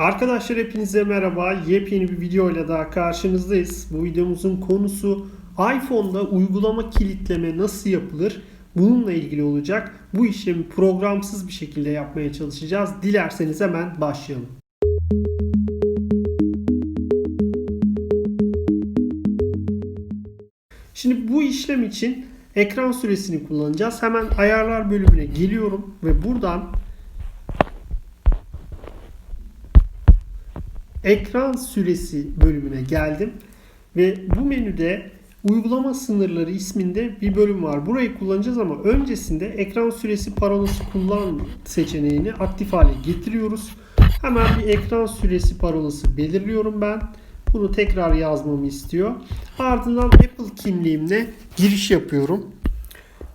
Arkadaşlar hepinize merhaba. Yepyeni bir videoyla daha karşınızdayız. Bu videomuzun konusu iPhone'da uygulama kilitleme nasıl yapılır? Bununla ilgili olacak. Bu işlemi programsız bir şekilde yapmaya çalışacağız. Dilerseniz hemen başlayalım. Şimdi bu işlem için ekran süresini kullanacağız. Hemen ayarlar bölümüne geliyorum ve buradan ekran süresi bölümüne geldim ve bu menüde uygulama sınırları isminde bir bölüm var. Burayı kullanacağız ama öncesinde ekran süresi parolası kullan seçeneğini aktif hale getiriyoruz. Hemen bir ekran süresi parolası belirliyorum ben. Bunu tekrar yazmamı istiyor. Ardından Apple kimliğimle giriş yapıyorum.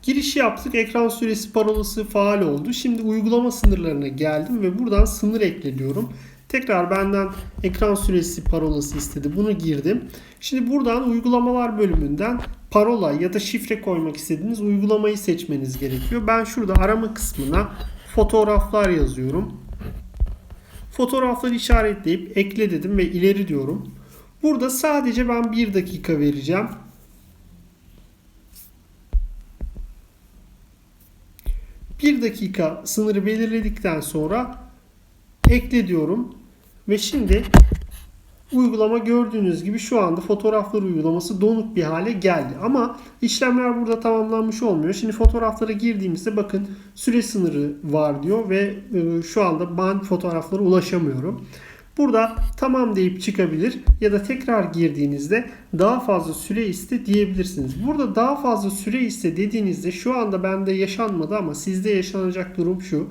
Giriş yaptık. Ekran süresi parolası faal oldu. Şimdi uygulama sınırlarına geldim ve buradan sınır ekle diyorum. Tekrar benden ekran süresi parolası istedi. Bunu girdim. Şimdi buradan uygulamalar bölümünden parola ya da şifre koymak istediğiniz uygulamayı seçmeniz gerekiyor. Ben şurada arama kısmına fotoğraflar yazıyorum. Fotoğrafları işaretleyip ekle dedim ve ileri diyorum. Burada sadece ben bir dakika vereceğim. Bir dakika sınırı belirledikten sonra ekle diyorum. Ve şimdi uygulama gördüğünüz gibi şu anda fotoğraflar uygulaması donuk bir hale geldi. Ama işlemler burada tamamlanmış olmuyor. Şimdi fotoğraflara girdiğimizde bakın süre sınırı var diyor ve e, şu anda ben fotoğraflara ulaşamıyorum. Burada tamam deyip çıkabilir ya da tekrar girdiğinizde daha fazla süre iste diyebilirsiniz. Burada daha fazla süre iste dediğinizde şu anda bende yaşanmadı ama sizde yaşanacak durum şu.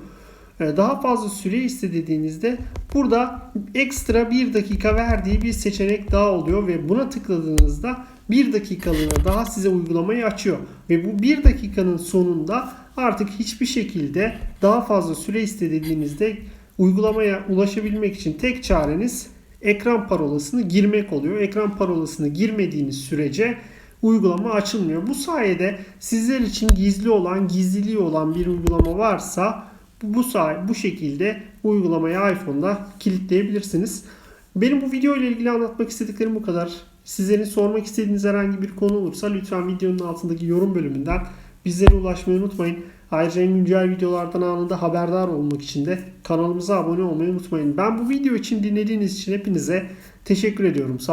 Ee, Daha fazla süre iste dediğinizde burada ekstra bir dakika verdiği bir seçenek daha oluyor ve buna tıkladığınızda bir dakikalığına daha size uygulamayı açıyor. Ve bu bir dakikanın sonunda artık hiçbir şekilde daha fazla süre iste dediğinizde uygulamaya ulaşabilmek için tek çareniz ekran parolasını girmek oluyor. Ekran parolasını girmediğiniz sürece uygulama açılmıyor. Bu sayede sizler için gizli olan, gizliliği olan bir uygulama varsa bu say bu şekilde uygulamayı iPhone'da kilitleyebilirsiniz. Benim bu video ile ilgili anlatmak istediklerim bu kadar. Sizlerin sormak istediğiniz herhangi bir konu olursa lütfen videonun altındaki yorum bölümünden bizlere ulaşmayı unutmayın. Ayrıca en güncel videolardan anında haberdar olmak için de kanalımıza abone olmayı unutmayın. Ben bu video için dinlediğiniz için hepinize teşekkür ediyorum. Sağ olun.